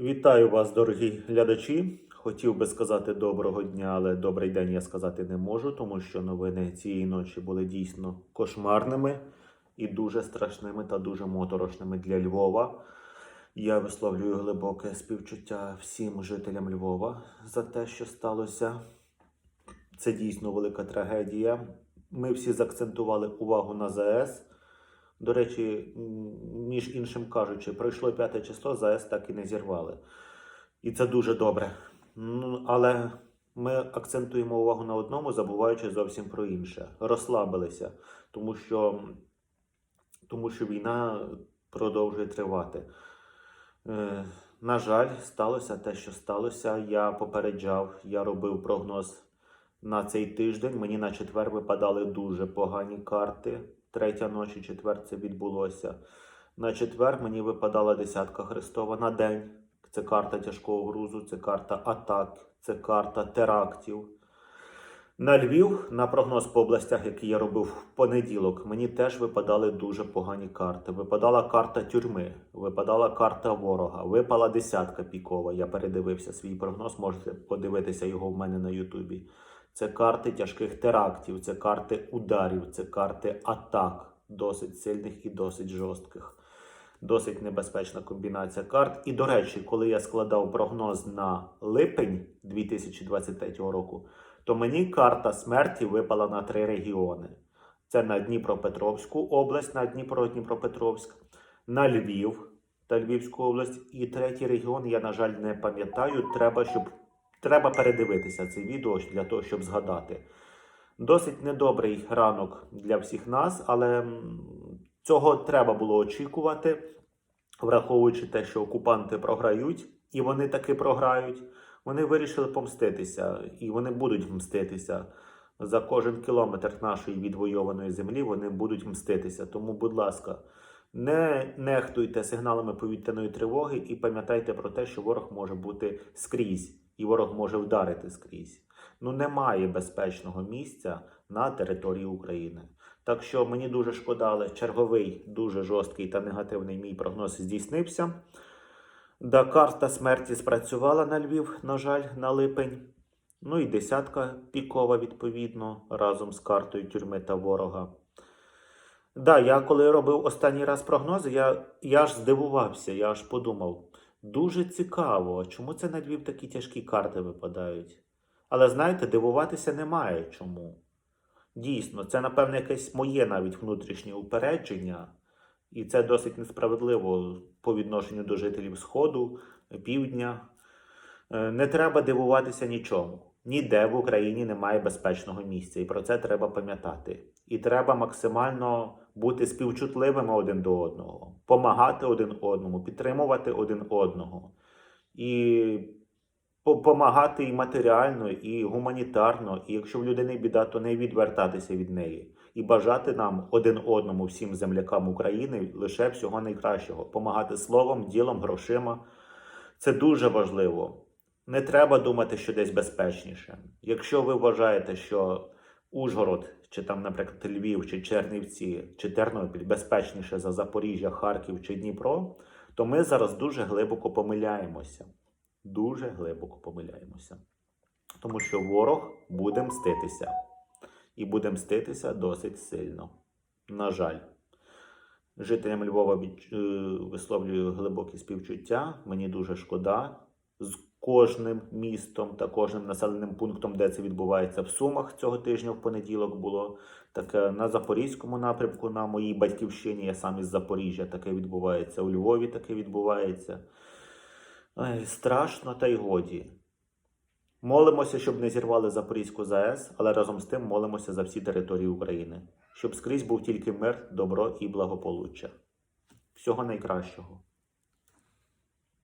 Вітаю вас, дорогі глядачі. Хотів би сказати доброго дня, але добрий день я сказати не можу, тому що новини цієї ночі були дійсно кошмарними і дуже страшними та дуже моторошними для Львова. Я висловлюю глибоке співчуття всім жителям Львова за те, що сталося. Це дійсно велика трагедія. Ми всі заакцентували увагу на ЗАЕС. До речі, між іншим кажучи, пройшло п'яте число, ЗАЕС так і не зірвали. І це дуже добре. Але ми акцентуємо увагу на одному, забуваючи зовсім про інше. Розслабилися, тому що, тому що війна продовжує тривати. Е, на жаль, сталося те, що сталося. Я попереджав, я робив прогноз на цей тиждень. Мені на четвер випадали дуже погані карти. Третя ночі, четвер це відбулося. На четвер мені випадала десятка Христова на день. Це карта тяжкого грузу, це карта атак, це карта терактів. На Львів, на прогноз по областях, який я робив в понеділок, мені теж випадали дуже погані карти. Випадала карта тюрми, випадала карта ворога, випала десятка пікова. Я передивився свій прогноз, можете подивитися його в мене на Ютубі. Це карти тяжких терактів, це карти ударів, це карти атак, досить сильних і досить жорстких. Досить небезпечна комбінація карт. І, до речі, коли я складав прогноз на липень 2023 року, то мені карта смерті випала на три регіони: це на Дніпропетровську область, на Дніпро, Дніпропетровськ, на Львів та Львівську область. І третій регіон, я, на жаль, не пам'ятаю. Треба, щоб треба передивитися це відео для того, щоб згадати. Досить недобрий ранок для всіх нас, але цього треба було очікувати, враховуючи те, що окупанти програють, і вони таки програють. Вони вирішили помститися, і вони будуть мститися. За кожен кілометр нашої відвойованої землі вони будуть мститися. Тому, будь ласка, не нехтуйте сигналами повітряної тривоги і пам'ятайте про те, що ворог може бути скрізь, і ворог може вдарити скрізь. Ну немає безпечного місця на території України. Так що мені дуже шкода, але черговий дуже жорсткий та негативний мій прогноз здійснився. Да, карта смерті спрацювала на Львів, на жаль, на липень. Ну і десятка пікова, відповідно, разом з картою тюрми та ворога. Да, я коли робив останній раз прогнози, я, я аж здивувався, я аж подумав. Дуже цікаво, чому це на Львів такі тяжкі карти випадають? Але знаєте, дивуватися немає чому. Дійсно, це, напевне, якесь моє навіть внутрішнє упередження, і це досить несправедливо по відношенню до жителів Сходу, Півдня. Е, Не треба дивуватися нічому. Ніде в Україні немає безпечного місця, і про це треба пам'ятати. І треба максимально бути співчутливими один до одного, помагати один одному, підтримувати один одного. І допомагати і матеріально, і гуманітарно. І якщо в людини біда, то не відвертатися від неї. І бажати нам один одному, всім землякам України, лише всього найкращого. Помагати словом, ділом, грошима. Це дуже важливо. Не треба думати, що десь безпечніше. Якщо ви вважаєте, що Ужгород, чи там, наприклад, Львів, чи Чернівці, чи Тернопіль безпечніше за Запоріжжя, Харків чи Дніпро, то ми зараз дуже глибоко помиляємося. Дуже глибоко помиляємося. Тому що ворог буде мститися. І буде мститися досить сильно. На жаль. Жителям Львова е, висловлюю глибокі співчуття. Мені дуже шкода. З кожним містом та кожним населеним пунктом, де це відбувається в Сумах цього тижня в понеділок було таке на Запорізькому напрямку, на моїй батьківщині. Я сам із Запоріжжя таке відбувається. У Львові таке відбувається. Ай, страшно та й годі. Молимося, щоб не зірвали Запорізьку ЗАЕС, але разом з тим молимося за всі території України, щоб скрізь був тільки мир, добро і благополуччя. Всього найкращого.